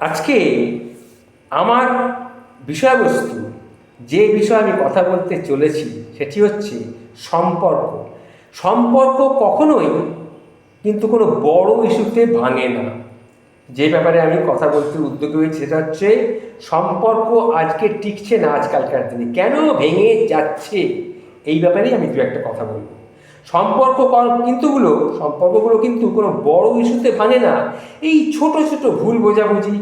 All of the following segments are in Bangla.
আজকে আমার বিষয়বস্তু, যে বিষয়ে আমি কথা বলতে চলেছি, সেটি হচ্ছে সম্পর্ক। সম্পর্ক কখনোই কিন্তু কোনো বড় ইস্যুতে ভাঙে না। যে ব্যাপারে আমি কথা বলতে উদ্যোগী হয়েছি সেটা হচ্ছে, সম্পর্ক আজকে টিকছে না আজকালকার দিনে। কেন ভেঙে যাচ্ছে? এই ব্যাপারেই আমি দু একটা কথা বলব। সম্পর্ক কিন্তুগুলো সম্পর্কগুলো কিন্তু কোনো বড় ইস্যুতে ভাঙে না। এই ছোট ছোট ভুল বোঝাবুঝি,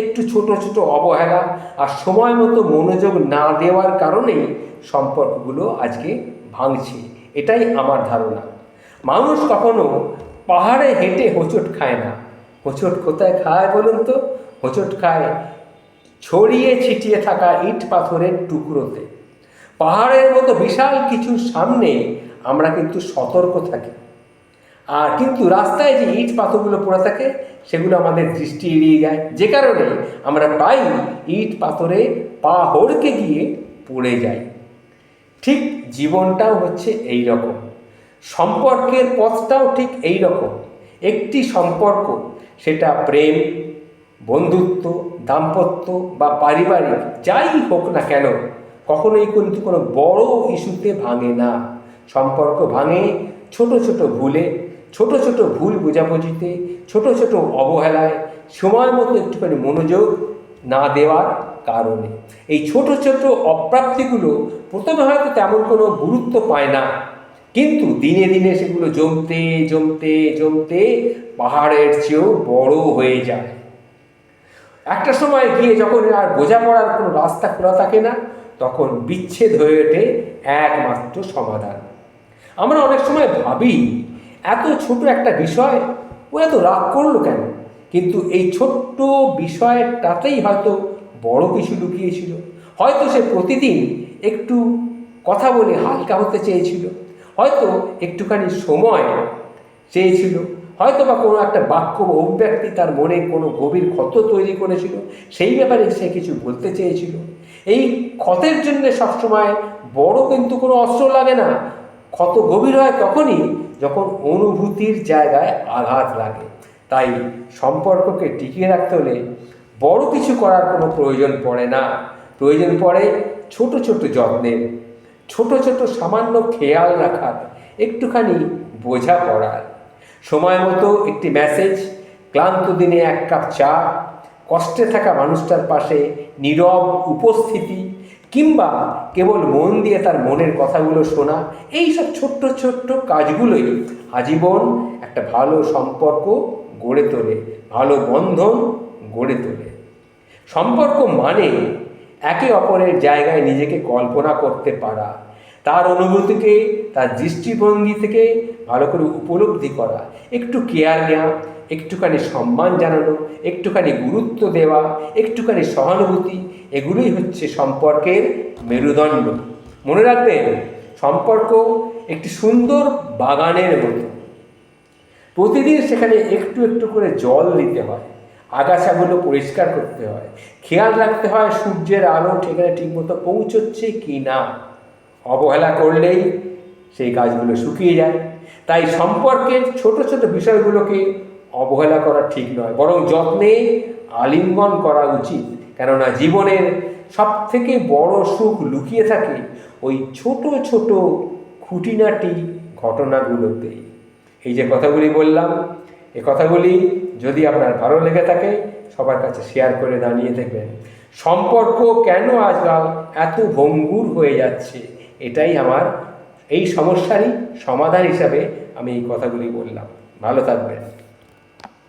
একটু ছোট ছোট অবহেলা আর সময় মতো মনোযোগ না দেওয়ার কারণেই সম্পর্কগুলো আজকে ভাঙছে। এটাই আমার ধারণা। মানুষ কখনো পাহাড়ে হেঁটে হোঁচট খায় না। হোঁচট কোথায় খায় বলুন তো? হোঁচট খায় ছড়িয়ে ছিটিয়ে থাকা ইট পাথরের টুকরোতে। পাহাড়ের মতো বিশাল কিছুর সামনে আমরা কিন্তু সতর্ক থাকি। আর কিন্তু রাস্তায় যে ইট পাথরগুলো পড়ে থাকে, সেগুলো আমাদের দৃষ্টি এড়িয়ে যায়। যে কারণে আমরা প্রায় ইট পাথরে পা হড়কে গিয়ে পড়ে যাই। ঠিক জীবনটাও হচ্ছে এই রকম সম্পর্কের পথটাও ঠিক এই রকম একটি সম্পর্ক, সেটা প্রেম, বন্ধুত্ব, দাম্পত্য বা পারিবারিক, যাই হোক না কেন, কখনোই কিন্তু কোনো বড় ইস্যুতে ভাঙে না। সম্পর্ক ভাঙে, ছোট ছোট ভুলে, ছোট ছোট ভুল বোঝাবুঝিতে, ছোট ছোট অবহেলায়, সময় মতো একটুখানি মনোযোগ না দেওয়ার কারণে। এই ছোট ছোট অপ্রাপ্তিগুলো প্রথমে হয়তো তেমন কোনো গুরুত্ব পায় না, কিন্তু দিনে দিনে সেগুলো জমতে জমতে জমতে পাহাড়ের চেয়েও বড় হয়ে যায়। একটা সময় গিয়ে যখন আর বোঝাপড়ার কোনো রাস্তা খোলা থাকে না, তখন বিচ্ছেদ হয়ে ওঠে একমাত্র সমাধান। আমরা অনেক সময় ভাবি, এত ছোট একটা বিষয়, ও এত রাগ করল কেন? কিন্তু এই ছোট্ট বিষয়টাতেই হয়তো বড় কিছু লুকিয়েছিল। হয়তো সে প্রতিদিন একটু কথা বলে হালকা হতে চেয়েছিল। হয়তো একটুখানি সময় চেয়েছিল। হয়তো বা কোনো একটা বাক্য বা অভিব্যক্তি তার মনে কোনো গভীর ক্ষত তৈরি করেছিল। সেই ব্যাপারে সে কিছু বলতে চেয়েছিল। এই ক্ষতের জন্য সবসময় বড় কিন্তু কোনো অস্ত্র লাগে না। ক্ষত গভীর হয় তখনই যখন অনুভূতির জায়গায় আঘাত লাগে। তাই সম্পর্ককে টিকিয়ে রাখতে হলে বড় কিছু করার কোনো প্রয়োজন পড়ে না। প্রয়োজন পড়ে ছোট ছোট যত্নের ছোট ছোট সামান্য খেয়াল রাখার, একটুখানি বোঝা পড়ার। সময় মতো একটি মেসেজ ক্লান্ত দিনে এক কাপ চা, কষ্টে থাকা মানুষটার পাশে নীরব উপস্থিতি কিংবা কেবল মন দিয়ে তার মনের কথাগুলো শোনা এই সব ছোট্ট ছোট্ট কাজগুলোই আজীবন একটা ভালো সম্পর্ক গড়ে তোলে, ভালো বন্ধন গড়ে তোলে। সম্পর্ক মানে একে অপরের জায়গায় নিজেকে কল্পনা করতে পারা তার অনুভূতিকে, তার দৃষ্টিভঙ্গি থেকে ভালো করে উপলব্ধি করা, একটু কেয়ার নেওয়া, একটুখানি সম্মান জানানো, একটুখানি গুরুত্ব দেওয়া, একটুখানি সহানুভূতি, এগুলোই হচ্ছে সম্পর্কের মেরুদণ্ড। মনে রাখবেন, সম্পর্ক একটি সুন্দর বাগানের মতো। প্রতিদিন সেখানে একটু একটু করে জল দিতে হয়, আগাছাগুলো পরিষ্কার করতে হয়, খেয়াল রাখতে হয় সূর্যের আলো সেখানে ঠিকমতো পৌঁছচ্ছে কি না অবহেলা করলেই সেই গাছগুলো শুকিয়ে যায়। তাই সম্পর্কের ছোট ছোট বিষয়গুলোকে অবহেলা করা ঠিক নয়, বরং যত্নে আলিঙ্গন করা উচিত। কেননা জীবনের সব থেকে বড় সুখ লুকিয়ে থাকে ওই ছোট ছোট খুঁটিনাটি ঘটনাগুলোতেই এই যে কথাগুলি বললাম, এ কথাগুলি যদি আপনার ভালো লেগে থাকে, সবার কাছে শেয়ার করে দাঁড়িয়ে দেখবেন সম্পর্ক কেন আজকাল এত ভঙ্গুর হয়ে যাচ্ছে? এটাই আমার এই সমস্যারই সমাধান হিসাবে আমি এই কথাগুলি বললাম। ভালো থাকবেন।